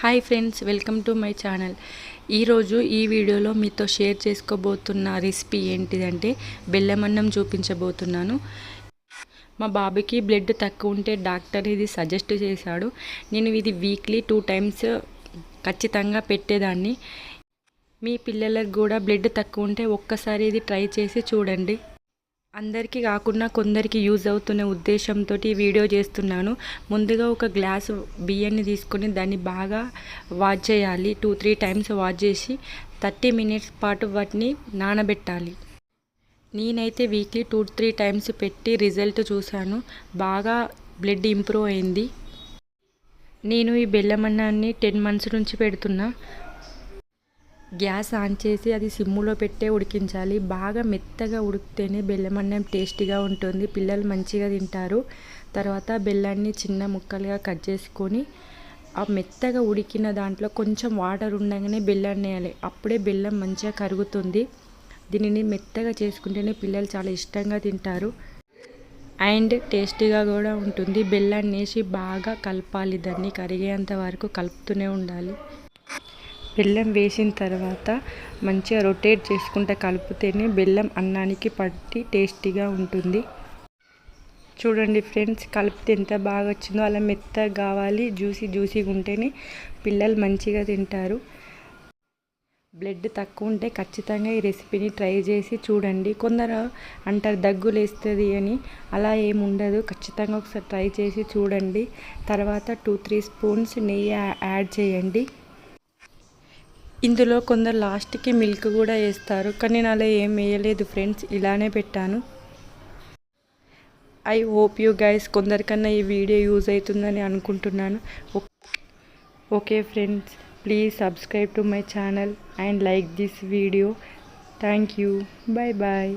Hi friends welcome to my channel ఈరోజు ఈ వీడియోలో మీతో షేర్ చేసుకోబోతున్న రెసిపీ ఏంటిదంటే బెల్లమన్నం చూపించబోతున్నాను. మా బాబుకి బ్లడ్ తక్కువ ఉంటే డాక్టర్ ఇది సజెస్ట్ చేశాడు. నేను ఇది వీక్లీ టూ టైమ్స్ ఖచ్చితంగా పెట్టేదాన్ని. మీ పిల్లలకు కూడా బ్లడ్ తక్కువ ఉంటే ఒక్కసారి ఇది ట్రై చేసి చూడండి. అందరికీ కాకుండా కొందరికి యూజ్ అవుతున్న ఉద్దేశంతో ఈ వీడియో చేస్తున్నాను. ముందుగా ఒక గ్లాస్ బియ్యాన్ని తీసుకొని దాన్ని బాగా వాష్ చేయాలి. టూ త్రీ టైమ్స్ వాష్ చేసి థర్టీ మినిట్స్ పాటు వాటిని నానబెట్టాలి. నేనైతే వీక్లీ టూ త్రీ టైమ్స్ పెట్టి రిజల్ట్ చూశాను. బాగా బ్లడ్ ఇంప్రూవ్ అయింది. నేను ఈ బెల్లమన్నాన్ని టెన్ మంత్స్ నుంచి పెడుతున్నా. గ్యాస్ ఆన్ చేసి అది సిమ్ములో పెట్టే ఉడికించాలి. బాగా మెత్తగా ఉడికితేనే బెల్లం అన్నం టేస్టీగా ఉంటుంది. పిల్లలు మంచిగా తింటారు. తర్వాత బెల్లాన్ని చిన్న ముక్కలుగా కట్ చేసుకొని ఆ మెత్తగా ఉడికిన దాంట్లో కొంచెం వాటర్ ఉండగానే బెల్లాన్ని వేయాలి. అప్పుడే బెల్లం మంచిగా కరుగుతుంది. దీనిని మెత్తగా చేసుకుంటేనే పిల్లలు చాలా ఇష్టంగా తింటారు. అండ్ టేస్టీగా కూడా ఉంటుంది. బెల్లాన్ని వేసి బాగా కలపాలి. దాన్ని కరిగేంత వరకు కలుపుతూనే ఉండాలి. బెల్లం వేసిన తర్వాత మంచిగా రొటేట్ చేసుకుంటే కలిపితేనే బెల్లం అన్నానికి పట్టి టేస్టీగా ఉంటుంది. చూడండి ఫ్రెండ్స్ కలిపితే ఎంత బాగా వచ్చిందో. అలా మెత్తగా కావాలి జ్యూసీ జ్యూసీగా ఉంటేనే పిల్లలు మంచిగా తింటారు. బ్లడ్ తక్కువ ఉంటే ఖచ్చితంగా ఈ రెసిపీని ట్రై చేసి చూడండి. కొందరు అంటారు దగ్గులేస్తుంది అని. అలా ఏమి ఉండదు. ఖచ్చితంగా ఒకసారి ట్రై చేసి చూడండి. తర్వాత టూ త్రీ స్పూన్స్ నెయ్యి యాడ్ చేయండి. ఇందులో కొందరు లాస్ట్కి మిల్క్ కూడా వేస్తారు కానీ నేను అలా ఏం వేయలేదు ఫ్రెండ్స్ ఇలానే పెట్టాను. ఐ హోప్ యూ గైస్ కొందరికన్నా ఈ వీడియో యూజ్ అవుతుందని అనుకుంటున్నాను. Okay friends please subscribe to my channel and like this video. Thank you bye bye.